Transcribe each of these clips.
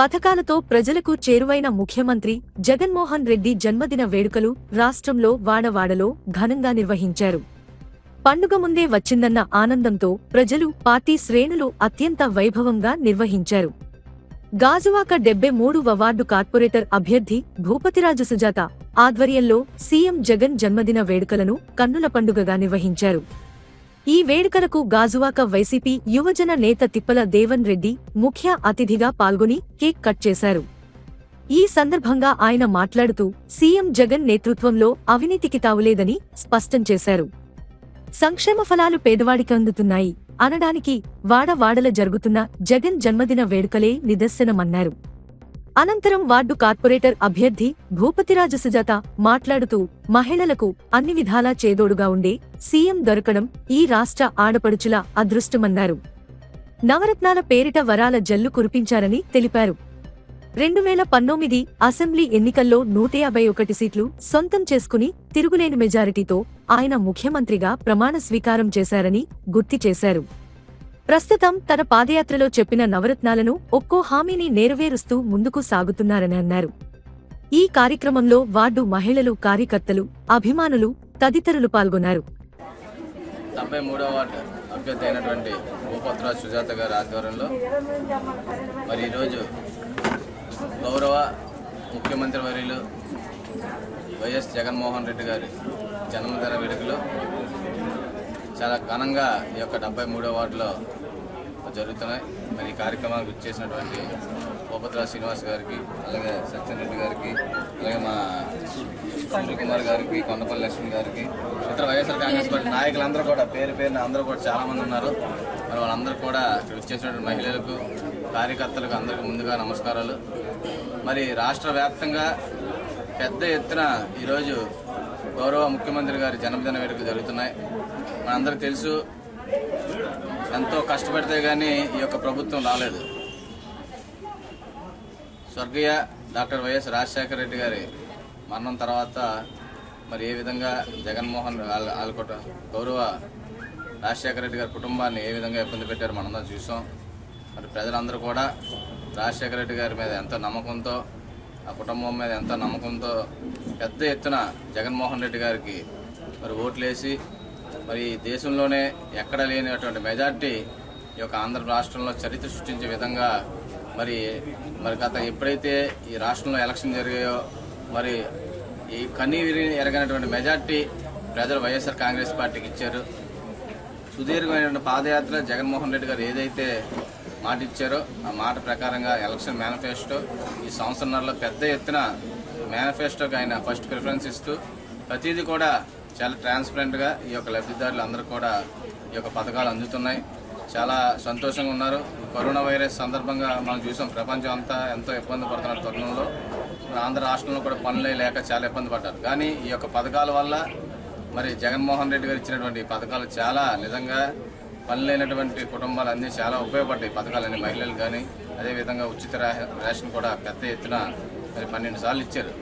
పథకాలతో ప్రజలకు చేరువైన ముఖ్యమంత్రి జగన్మోహన్ రెడ్డి జన్మదిన వేడుకలు రాష్ట్రంలో వాడవాడలో ఘనంగా నిర్వహించారు. పండుగ ముందే వచ్చిందన్న ఆనందంతో ప్రజలు పార్టీ శ్రేణులు అత్యంత వైభవంగా నిర్వహించారు. గాజువాక డెబ్బై మూడు అవార్డు కార్పొరేటర్ అభ్యర్థి భూపతిరాజు సుజాత ఆధ్వర్యంలో సీఎం జగన్ జన్మదిన వేడుకలను కన్నుల పండుగగా నిర్వహించారు. ఈ వేడుకలకు గాజువాక వైసీపీ యువజన నేత తిప్పల దేవన్ రెడ్డి ముఖ్య అతిథిగా పాల్గొని కేక్ కట్ చేశారు. ఈ సందర్భంగా ఆయన మాట్లాడుతూ సీఎం జగన్ నేతృత్వంలో అవినీతికి తావులేదని స్పష్టం చేశారు. సంక్షేమ ఫలాలు పేదవాడికి అందుతున్నాయి. అనడానికి వాడవాడల జరుగుతున్న జగన్ జన్మదిన వేడుకలే నిదర్శనమన్నారు. అనంతరం వార్డు కార్పొరేటర్ అభ్యర్థి భూపతిరాజు సుజాత మాట్లాడుతూ మహిళలకు అన్ని విధాలా చేదోడుగా ఉండే సీఎం దొరకడం ఈ రాష్ట్ర ఆడపడుచుల అదృష్టమన్నారు. నవరత్నాల పేరిట వరాల జల్లు కురిపించారని తెలిపారు. రెండు వేల పంతొమ్మిది అసెంబ్లీ ఎన్నికల్లో నూట యాభై ఒకటి సీట్లు సొంతం చేసుకుని తిరుగులేని మెజారిటీతో ఆయన ముఖ్యమంత్రిగా ప్రమాణ స్వీకారం చేశారని గుర్తు చేశారు. ప్రస్తుతం తన పాదయాత్రలో చెప్పిన నవరత్నాలను ఒక్కో హామీని నెరవేరుస్తూ ముందుకు సాగుతున్నారని అన్నారు. ఈ కార్యక్రమంలో వార్డు మహిళలు కార్యకర్తలు అభిమానులు తదితరులు పాల్గొన్నారు. డెబ్బై వార్డు అభ్యర్థి అయినటువంటి భూపత్రాజ్ సుజాత గారి ఆధ్వర్యంలో మరి ఈరోజు గౌరవ ముఖ్యమంత్రి వర్యులు వైఎస్ జగన్మోహన్ రెడ్డి గారి జన్మదిన వేడుకలు. చాలా ఘనంగా ఈ యొక్క డెబ్బై మూడో వార్డులో జరుగుతున్నాయి. మరి ఈ కార్యక్రమానికి చేసినటువంటి భూపత్రాజ్ శ్రీనివాస్ గారికి అలాగే సత్యన్ రెడ్డి గారికి అలాగే మా కుమార్ గారికి కొండపల్లి లక్ష్మి గారికి ఇతర వైఎస్ఆర్ కాంగ్రెస్ పార్టీ నాయకులందరూ కూడా పేరు పేరున అందరూ కూడా చాలామంది ఉన్నారు. మరి వాళ్ళందరూ కూడా ఇక్కడ చేసినటువంటి మహిళలకు కార్యకర్తలకు అందరికీ ముందుగా నమస్కారాలు. మరి రాష్ట్ర వ్యాప్తంగా పెద్ద ఎత్తున ఈరోజు గౌరవ ముఖ్యమంత్రి గారి జన్మదిన వేడుకలు జరుగుతున్నాయి. మనందరికీ తెలుసు ఎంతో కష్టపడితే కానీ ఈ యొక్క ప్రభుత్వం రాలేదు. స్వర్గీయ డాక్టర్ వైఎస్ రాజశేఖర రెడ్డి గారి మరణం తర్వాత మరి ఏ విధంగా జగన్మోహన్ వాళ్ళ గౌరవ రాజశేఖర రెడ్డి గారి కుటుంబాన్ని ఏ విధంగా ఇబ్బంది పెట్టారు మనందరం చూసాం. మరి ప్రజలందరూ కూడా రాజశేఖర రెడ్డి గారి మీద ఎంతో నమ్మకంతో ఆ కుటుంబం మీద ఎంతో నమ్మకంతో పెద్ద ఎత్తున జగన్మోహన్ రెడ్డి గారికి మరి ఓట్లేసి మరి ఈ దేశంలోనే ఎక్కడ లేనటువంటి మెజార్టీ ఈ యొక్క ఆంధ్ర రాష్ట్రంలో చరిత్ర సృష్టించే విధంగా మరి మరి గత ఎప్పుడైతే ఈ రాష్ట్రంలో ఎలక్షన్ జరిగాయో మరి ఈ కన్నీవిరి ఎరగనటువంటి మెజార్టీ ప్రజలు వైఎస్ఆర్ కాంగ్రెస్ పార్టీకి ఇచ్చారు. సుదీర్ఘమైనటువంటి పాదయాత్ర జగన్మోహన్ రెడ్డి గారు ఏదైతే మాట ఇచ్చారో ఆ మాట ప్రకారంగా ఎలక్షన్ మేనిఫెస్టో ఈ సంవత్సరంలో పెద్ద ఎత్తున మేనిఫెస్టోకి ఆయన ఫస్ట్ ప్రిఫరెన్స్ ఇస్తూ ప్రతిదీ కూడా చాలా ట్రాన్స్పరెంట్గా ఈ యొక్క లబ్ధిదారులు అందరూ కూడా ఈ యొక్క పథకాలు అందుతున్నాయి. చాలా సంతోషంగా ఉన్నారు. కరోనా వైరస్ సందర్భంగా మనం చూసాం ప్రపంచం అంతా ఎంతో ఇబ్బంది పడుతున్న తరుణంలో. ఆంధ్ర రాష్ట్రంలో కూడా పనులే లేక చాలా ఇబ్బంది పడ్డారు. కానీ ఈ యొక్క పథకాల వల్ల మరి జగన్మోహన్ రెడ్డి గారు ఇచ్చినటువంటి పథకాలు చాలా నిజంగా పని లేనటువంటి కుటుంబాలు అన్నీ చాలా ఉపయోగపడ్డాయి. పథకాలని పథకాలన్నీ మహిళలు కానీ అదేవిధంగా ఉచిత రేషన్ కూడా పెద్ద ఎత్తున మరి పన్నెండు సార్లు ఇచ్చారు.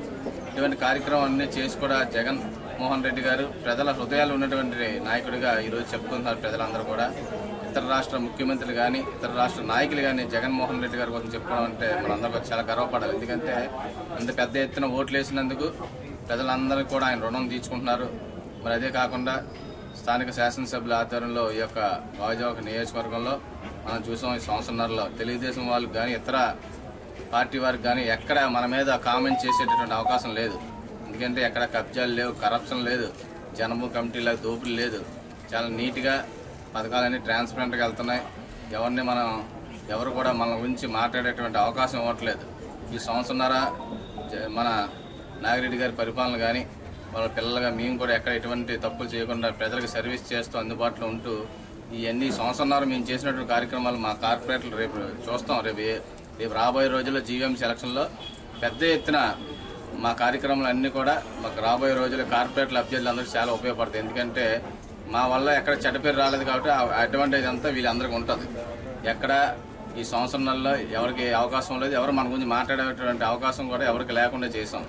ఇటువంటి కార్యక్రమం అన్నీ చేసి కూడా జగన్ మోహన్ రెడ్డి గారు ప్రజల హృదయాలు ఉన్నటువంటి నాయకుడిగా ఈరోజు చెప్పుకుంటున్నారు ప్రజలందరూ కూడా. ఇతర రాష్ట్ర ముఖ్యమంత్రులు కానీ ఇతర రాష్ట్ర నాయకులు కానీ జగన్మోహన్ రెడ్డి గారి కోసం చెప్పుకోవడం అంటే మనందరూ చాలా గర్వపడాలి. ఎందుకంటే అంత పెద్ద ఎత్తున ఓట్లు వేసినందుకు ప్రజలందరూ కూడా ఆయన రుణం తీర్చుకుంటున్నారు. మరి అదే కాకుండా స్థానిక శాసనసభ్యుల ఆధ్వర్యంలో ఈ యొక్క వాజావక నియోజకవర్గంలో మనం చూసాం ఈ సంవత్సరంలో తెలుగుదేశం వాళ్ళకి కానీ ఇతర పార్టీ వారికి కానీ ఎక్కడ మన మీద కామెంట్ చేసేటటువంటి అవకాశం లేదు. ఎందుకంటే ఎక్కడ కబ్జాలు లేవు కరప్షన్ లేదు జనము కమిటీల దోపిడీ లేదు. చాలా నీట్గా పథకాలన్నీ ట్రాన్స్పరెంట్గా వెళ్తున్నాయి. ఎవరిని మనం ఎవరు కూడా మన గురించి మాట్లాడేటువంటి అవకాశం ఇవ్వట్లేదు. ఈ సంవత్సరన్నర మన నాగిరెడ్డి గారి పరిపాలన కానీ వాళ్ళ పిల్లలుగా మేము కూడా ఎక్కడ ఎటువంటి తప్పులు చేయకుండా ప్రజలకు సర్వీస్ చేస్తూ అందుబాటులో ఉంటూ ఇవన్నీ సంవత్సరంన్నర మేము చేసినటువంటి కార్యక్రమాలు మా కార్పొరేట్లు రేపు చూస్తాం. రేపు రేపు రాబోయే రోజుల్లో జీవీఎంసీ ఎలక్షన్లో పెద్ద ఎత్తున మా కార్యక్రమాలు అన్నీ కూడా మాకు రాబోయే రోజుల్లో కార్పొరేట్ల అభ్యర్థులందరికీ చాలా ఉపయోగపడతాయి. ఎందుకంటే మా వల్ల ఎక్కడ చెడ్డ పేరు రాలేదు కాబట్టి ఆ అడ్వాంటేజ్ అంతా వీళ్ళందరికీ ఉంటుంది. ఎక్కడ ఈ సంవత్సరంలో ఎవరికి అవకాశం లేదు ఎవరు మన గురించి మాట్లాడేటువంటి అవకాశం కూడా ఎవరికి లేకుండా చేసాం.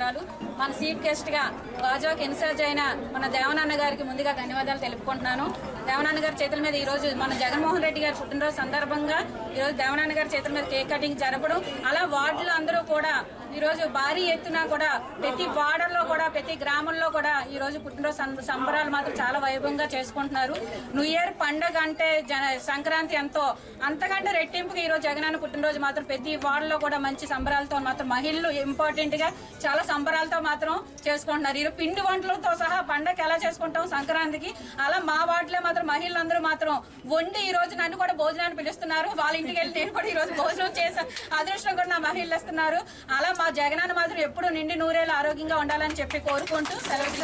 నమస్కారాలు. మన చీఫ్ గెస్ట్గా గాజువాక్ ఇన్ఛార్జ్ అయిన మన దేవనాన్న గారికి ముందుగా ధన్యవాదాలు తెలుపుకుంటున్నాను దేవనాన్న గారి చేతుల మీద ఈ రోజు మన జగన్మోహన్ రెడ్డి గారి పుట్టినరోజు సందర్భంగా ఈ రోజు దేవనాన్న గారి చేతుల మీద కేక్ కటింగ్ జరపడం అలా వార్డులు అందరూ కూడా ఈరోజు భారీ ఎత్తున కూడా ప్రతి వార్డుల్లో కూడా ప్రతి గ్రామంలో కూడా ఈరోజు రోజు పుట్టినరోజు సంబరాలు మాత్రం చాలా వైభవంగా చేసుకుంటున్నారు. న్యూ ఇయర్ పండగ అంటే జన సంక్రాంతి ఎంతో అంతకంటే రెట్టింపుగా ఈ రోజు పుట్టినరోజు మాత్రం ప్రతి వార్డులో కూడా మంచి సంబరాలతో మాత్రం మహిళలు ఇంపార్టెంట్గా చాలా సంబరాలతో మాత్రం చేసుకుంటున్నారు. ఈరోజు పిండి వంటలతో సహా పండగ ఎలా చేసుకుంటాం సంక్రాంతికి? అలా మా వార్డులో మాత్రం మహిళలందరూ మాత్రం వండి ఈ రోజు నన్ను కూడా భోజనాన్ని పిలుస్తున్నారు. వాళ్ళ ఇంటికి వెళ్ళి నేను కూడా ఈ రోజు భోజనం చేసా అదృష్టం కూడా నా మహిళలు ఇస్తున్నారు. అలా మా జగనాన్న మాత్రం ఎప్పుడు నిండి నూరేళ్ళు ఆరోగ్యంగా ఉండాలని చెప్పి కోరుకుంటూ సెలవు